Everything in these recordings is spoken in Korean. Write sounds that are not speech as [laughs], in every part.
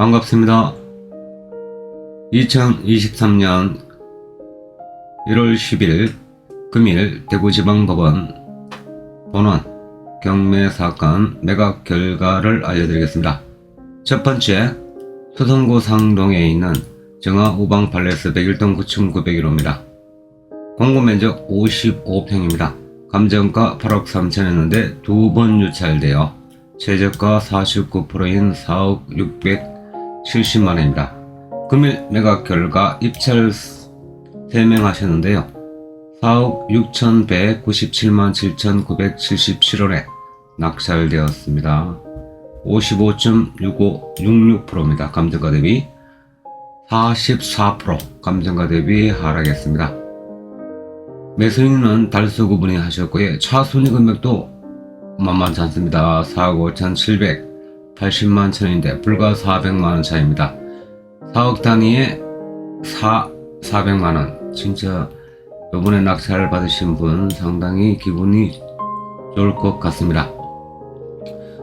반갑습니다. 2023년 1월 10일 금일 대구지방법원 본원 경매 사건 매각 결과를 알려드리겠습니다. 첫 번째, 소선구 상동에 있는 정화 우방 팔레스 101동 9,901호입니다. 공고 면적 55평입니다. 감정가 8억 3천이었는데 두 번 유찰되어 최저가 49%인 4억 670만 원입니다. 금일 매각 결과 입찰 3명 하셨는데요. 4억 6,197만 7,977원에 낙찰되었습니다. 55.6566%입니다. 감정가 대비 44% 감정가 대비 하락했습니다. 매수인은 달수 구분이 하셨고요. 차순위 금액도 만만치 않습니다. 4억 5,780만 천원인데 불과 400만 원 차이입니다. 4억 단위에 4, 400만 원. 진짜 요번에 낙찰 받으신 분 상당히 기분이 좋을 것 같습니다.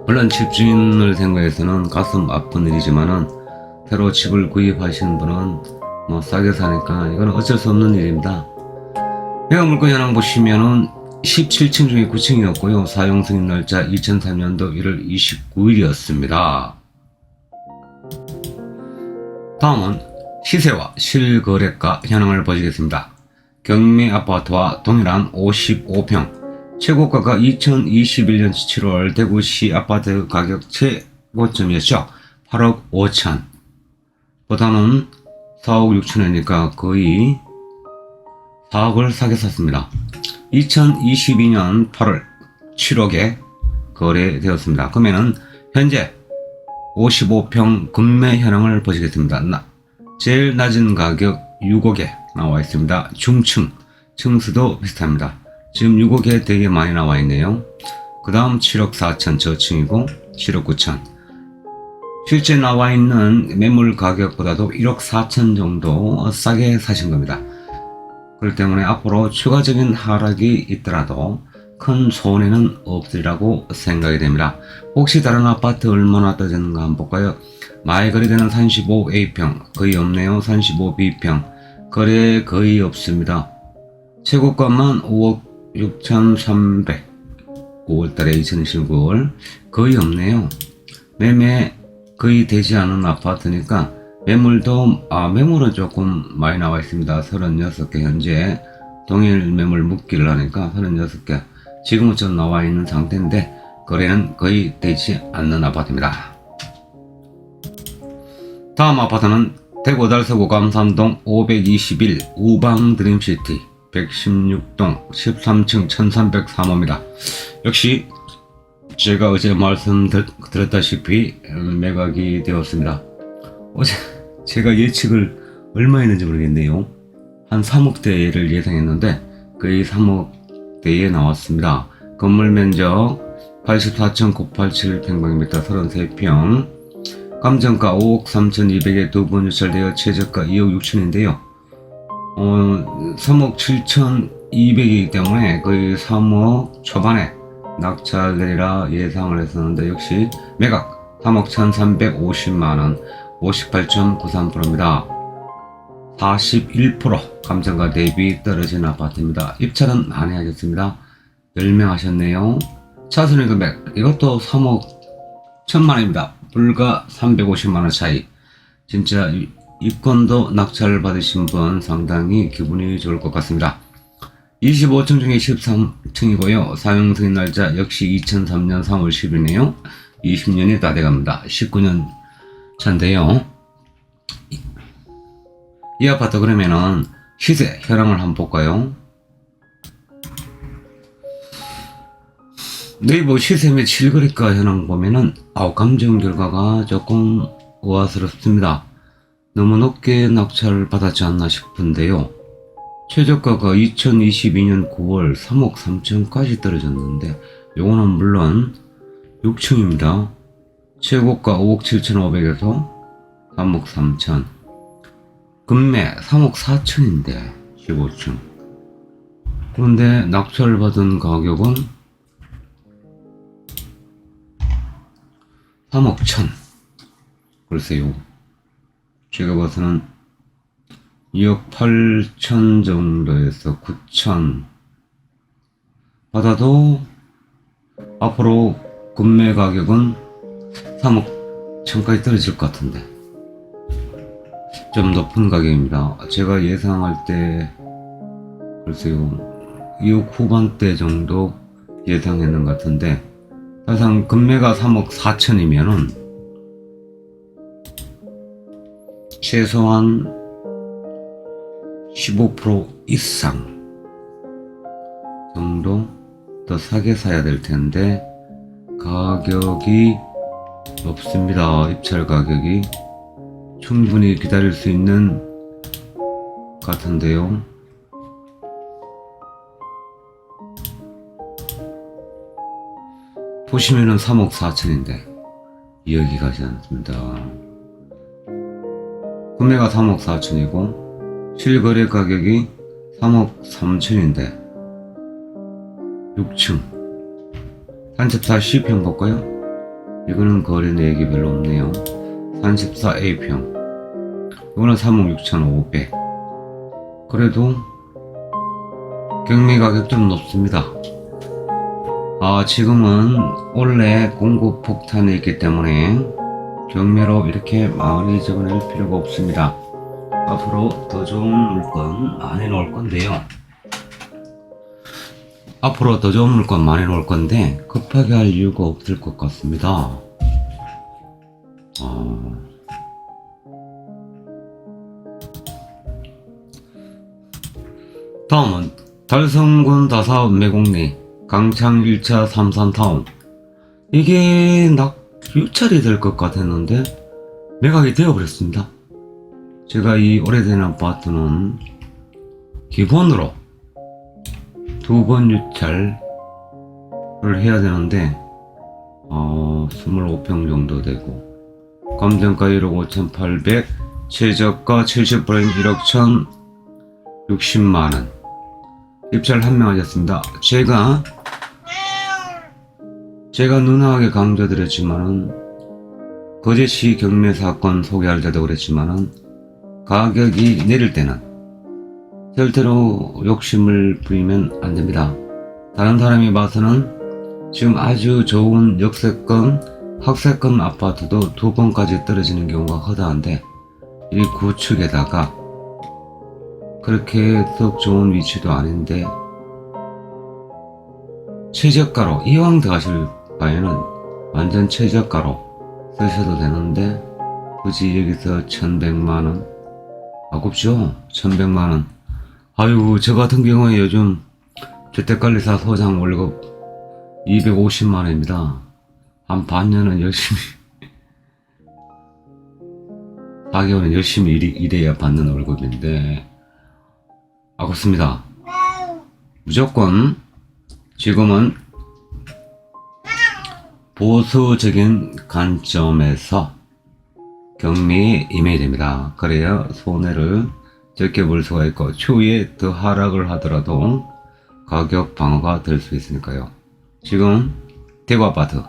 물론 집주인을 생각해서는 가슴 아픈 일이지만은 새로 집을 구입하신 분은 뭐 싸게 사니까 이건 어쩔 수 없는 일입니다. 매각 물건 현황 보시면은 17층 중에 9층이었고요. 사용 승인 날짜 2003년도 1월 29일이었습니다. 다음은 시세와 실거래가 현황을 보시겠습니다. 경매 아파트와 동일한 55평 최고가가 2021년 7월 대구시 아파트 가격 최고점이었죠. 8억 5천 보다는 4억 6천이니까 거의 4억을 사게 샀습니다. 2022년 8월 7억에 거래되었습니다. 그러면은 현재 55평 금매 현황을 보시겠습니다. 나- 제일 낮은 가격 6억에 나와 있습니다. 중층, 층수도 비슷합니다. 지금 6억에 되게 많이 나와 있네요. 그 다음 7억 4천 저층이고 7억 9천. 실제 나와 있는 매물 가격보다도 1억 4천 정도 싸게 사신 겁니다. 그렇기 때문에 앞으로 추가적인 하락이 있더라도 큰 손해는 없으리라고 생각이 됩니다. 혹시 다른 아파트 얼마나 떨어졌는가 한번 볼까요? 많이 거래되는 35A평 거의 없네요. 35B평 거래 거의 없습니다. 최고가만 5억 6,300 5월달에 2019월 거의 없네요. 매매 거의 되지 않은 아파트니까 매물도 아 매물은 조금 많이 나와 있습니다. 36개 현재 동일 매물 묶기를 하니까 36개 지금은 좀 나와 있는 상태인데 거래는 거의 되지 않는 아파트입니다. 다음 아파트는 대구 달서구 감산동 521 우방 드림시티 116동 13층 1303호입니다. 역시 제가 어제 말씀드렸다시피 음, 매각이 되었습니다. 어제 제가 예측을 얼마 했는지 모르겠네요. 한 3억대를 예상했는데 거의 3억대에 나왔습니다. 건물 면적 84.987 평방미터 33평 감정가 5억 3,200에 두 번 유찰되어 최저가 2억 6천인데요. 어, 3억 7,200이기 때문에 거의 3억 초반에 낙찰되리라 예상을 했었는데 역시 매각 3억 1,350만원 58.93%입니다. 41% 감정가 대비 떨어진 아파트입니다. 입찰은 많이 하셨습니다. 10명 하셨네요. 차순위 금액 이것도 3억 1천만원입니다. 불과 350만원 차이. 진짜 이- 입건도 낙찰을 받으신 분 상당히 기분이 좋을 것 같습니다. 25층 중에 13층이고요. 사용 승인 날짜 역시 2003년 3월 10일이네요. 20년이 다 돼갑니다. 19년 차인데요. 이- 이 아파트 그러면은 시세 현황을 한번 볼까요? 네이버 시세 및 실거래가 현황 보면은 아우 감정 결과가 조금 우아스럽습니다. 너무 높게 낙찰을 받았지 않나 싶은데요. 최저가가 2022년 9월 3억 3천까지 떨어졌는데 요거는 물론 6층입니다. 최고가 5억 7,500에서 3억 3천. 금매 3억 4천인데 15층. 그런데 낙찰 받은 가격은 3억 천. 글쎄요. 제가 봐서는 2억 8천 정도에서 9천 받아도 앞으로 금매 가격은 3억 천까지 떨어질 것 같은데 좀 높은 가격입니다. 제가 예상할 때 글쎄요 2억 후반대 정도 예상했는 것 같은데 사실상 금매가 3억 4천이면은 최소한 15% 이상 정도 더 싸게 사야 될 텐데 가격이 높습니다. 입찰 가격이 충분히 기다릴 수 있는 것 같은데요. 보시면은 3억 4천인데 2억이 가지 않습니다. 구매가 3억 4천이고 실거래 가격이 3억 3천인데 6층 34 C평 볼까요? 이거는 거래 내역이 별로 없네요 34 A평 이거는 3억 6천 5백 그래도 경매 가격 좀 높습니다 아 지금은 원래 공급 폭탄이 있기 때문에 경매로 이렇게 많이 적어낼 필요가 없습니다. 앞으로 더 좋은 물건 많이 넣을 건데요. 앞으로 더 좋은 물건 많이 넣을 건데 급하게 할 이유가 없을 것 같습니다. 어... 다음은 달성군 다사업 매곡리 강창 1차 삼산타운 이게 낙 유찰이 될 것 같았는데 매각이 되어버렸습니다. 제가 이 오래된 아파트는 기본으로 두 번 유찰을 해야 되는데 어, 25평 정도 되고 감정가 1억 5,800 최저가 70% 1억 1,060만원 입찰 한 명 하셨습니다. 제가 제가 누나하게 강조드렸지만은 거제시 경매 사건 소개할 때도 그랬지만은 가격이 내릴 때는 절대로 욕심을 부리면 안 됩니다. 다른 사람이 봐서는 지금 아주 좋은 역세권, 학세권 아파트도 두 번까지 떨어지는 경우가 허다한데 이 구축에다가 그렇게 썩 좋은 위치도 아닌데 최저가로 이왕 들어가실 바에는 완전 최저가로 쓰셔도 되는데 굳이 여기서 1100만원 아깝죠? 1100만원 아유 저 같은 경우에 요즘 주택관리사 소장 월급 250만원입니다. 한 반년은 열심히 [laughs] 4개월은 열심히 일, 일해야 받는 월급인데. 아깝습니다. 무조건 지금은 보수적인 관점에서 경매에 임해야 됩니다. 그래야 손해를 적게 볼 수가 있고 추후에 더 하락을 하더라도 가격 방어가 될 수 있으니까요. 지금 대구 아파트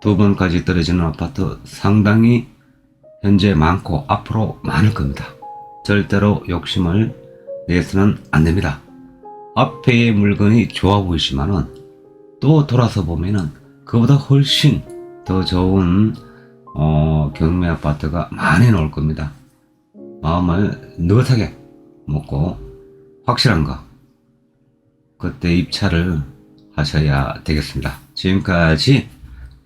두 번까지 떨어지는 아파트 상당히 현재 많고 앞으로 많을 겁니다. 절대로 욕심을 내서는 안 됩니다. 앞에의 물건이 좋아 보이지만은 또 돌아서 보면은 그보다 훨씬 더 좋은 어, 경매 아파트가 많이 나올 겁니다. 마음을 느긋하게 먹고 확실한 거 그때 입찰을 하셔야 되겠습니다. 지금까지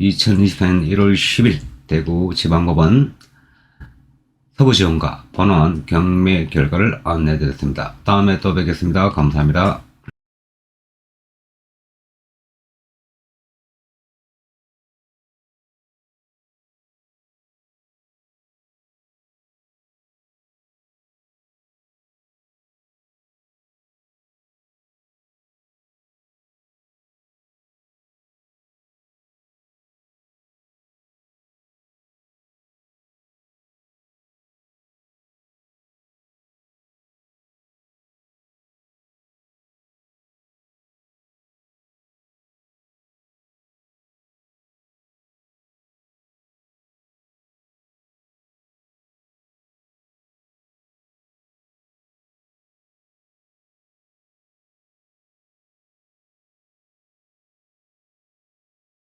2024년 1월 10일 대구 지방법원 서부지원과 번원 경매 결과를 안내드렸습니다. 다음에 또 뵙겠습니다. 감사합니다.